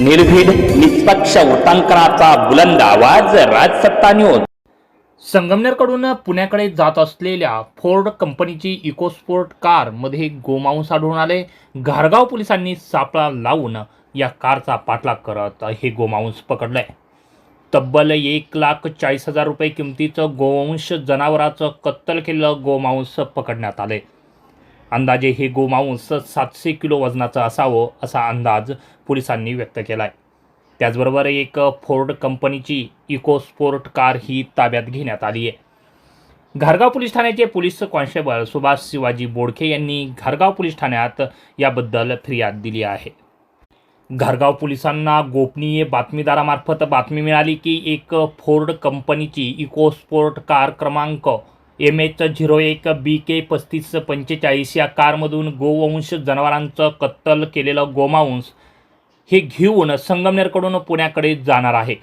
निर्भीड निष्पक्ष वृत्तांकनाचा बुलंद आवाज राजसत्ता न्यूज संगमनेरकडून पुण्याकडे जात असलेल्या फोर्ड कंपनीची इकोस्पोर्ट कारमध्ये गोमांस आढळून आले. घारगाव पोलिसांनी सापळा लावून या कारचा पाठलाग करत हे गोमांस पकडलंय तब्बल एक लाख चाळीस हजार रुपये किमतीचं गोवंश जनावराचं कत्तल केलेलं गोमांस पकडण्यात आले. अंदाजे हे गोमांस सातशे किलो वजनाचं असावं असा अंदाज पोलिसांनी व्यक्त केला आहे त्याचबरोबर एक फोर्ड कंपनीची इकोस्पोर्ट कार ही ताब्यात घेण्यात आली आहे. घारगाव पोलीस ठाण्याचे पोलीस कॉन्स्टेबल सुभाष शिवाजी बोडखे यांनी घारगाव पोलीस ठाण्यात याबद्दल फिर्याद दिली आहे. घारगाव पोलिसांना गोपनीय बातमीदारामार्फत बातमी मिळाली की एक फोर्ड कंपनीची इकोस्पोर्ट कार क्रमांक एम एच झिरो एक बी के पस्तीस पंचेचाळीस या कारमधून गोवंश जनावरांचं कत्तल केलेलं गोमांस हे घेऊन संगमनेरकडून पुण्याकडे जाणार आहे.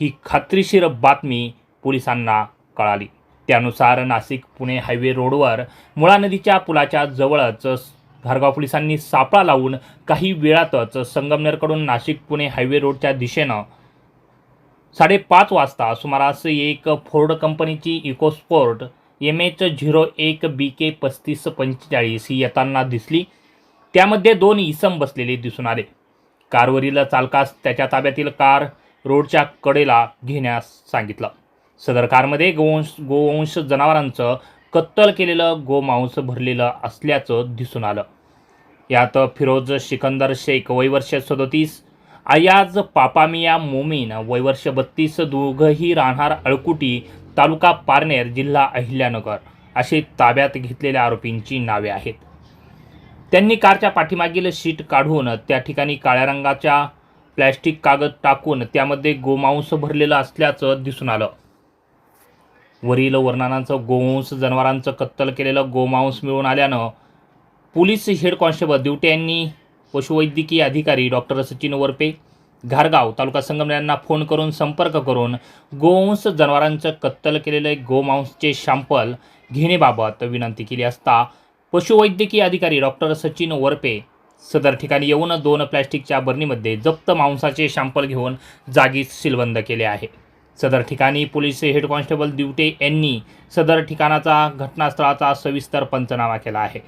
ही खात्रीशीर बातमी पोलिसांना कळाली. त्यानुसार नाशिक पुणे हायवे रोडवर मुळा नदीच्या पुलाच्या जवळच घारगाव पोलिसांनी सापळा लावून काही वेळातच संगमनेरकडून नाशिक पुणे हायवे रोडच्या दिशेनं साडेपाच वाजता सुमारास एक फोर्ड कंपनीची इकोस्पोर्ट एम एच झिरो एक बी के पस्तीस पंचेचाळीस ही येताना दिसली. त्यामध्ये दोन इसम बसलेले दिसून आले. कारवरील चालकास त्याच्या ताब्यातील कार रोडच्या कडेला घेण्यास सांगितलं. सदर कारमध्ये गोवंश गोवंश जनावरांचं कत्तल केलेलं गोमांस भरलेलं असल्याचं दिसून आलं. यात फिरोज सिकंदर शेख वयवर्ष सदोतीस अयाज पापामिया मोमीन वयवर्ष बत्तीस दोघंही राहणार अळकुटी तालुका पारनेर जिल्हा अहिल्यानगर अशी ताब्यात घेतलेल्या आरोपींची नावे आहेत. त्यांनी कारच्या पाठीमागील शीट काढून त्या ठिकाणी काळ्या रंगाच्या प्लॅस्टिक कागद टाकून त्यामध्ये गोमांस भरलेलं असल्याचं दिसून आलं. वरील वर्णनांचं गोवंश जनावरांचं कत्तल केलेलं गोमांस मिळून आल्यानं पोलीस हेड कॉन्स्टेबल दिवटे यांनी पशुवैद्यकीय अधिकारी डॉक्टर सचिन वरपे घारगाव तालुका संगमनेर यांना फोन करून संपर्क करून गोवंश जनावरांचं कत्तल केलेले गोमांसचे शॅम्पल घेण्याबाबत विनंती केली असता पशुवैद्यकीय अधिकारी डॉक्टर सचिन वरपे सदर ठिकाणी येऊन दोन प्लॅस्टिकच्या बरणीमध्ये जप्त मांसाचे शॅम्पल घेऊन जागीच सीलबंद केले आहे. सदर ठिकाणी पोलीस हेड कॉन्स्टेबल दिवटे यांनी सदर ठिकाणाचा घटनास्थळाचा सविस्तर पंचनामा केला आहे.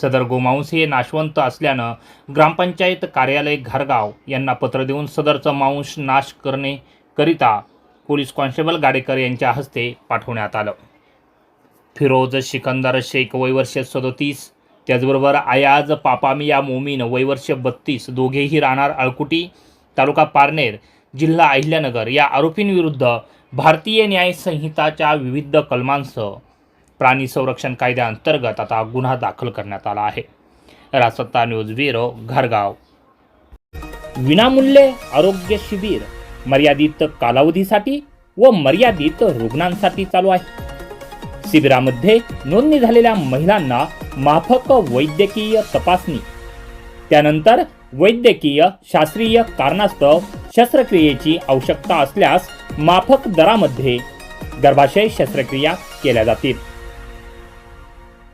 सदर गोमांस हे नाशवंत असल्यानं ग्रामपंचायत कार्यालय घारगाव यांना पत्र देऊन सदरचं मांस नाश करणे करिता पोलीस कॉन्स्टेबल गाडेकर यांच्या हस्ते पाठवण्यात आलं. फिरोज सिकंदर शेख वयवर्ष सदोतीस त्याचबरोबर आयाज पापामिया मोमीन वयवर्ष बत्तीस दोघेही राहणार अळकुटी तालुका पारनेर जिल्हा अहिल्यानगर या आरोपींविरुद्ध भारतीय न्याय संहिताच्या विविध कलमांसह प्राणी संरक्षण कायद्याअंतर्गत आता गुन्हा दाखल करण्यात आला आहे. रासत्ता न्यूज ब्युरो घरगाव. विनामूल्य आरोग्य शिबिर मर्यादित कालावधीसाठी व मर्यादित रुग्णांसाठी चालू आहे. शिबिरामध्ये नोंदणी झालेल्या महिलांना माफक वैद्यकीय तपासणी. त्यानंतर वैद्यकीय शास्त्रीय कारणास्तव शस्त्रक्रियेची आवश्यकता असल्यास माफक दरामध्ये गर्भाशय शस्त्रक्रिया केल्या जातील.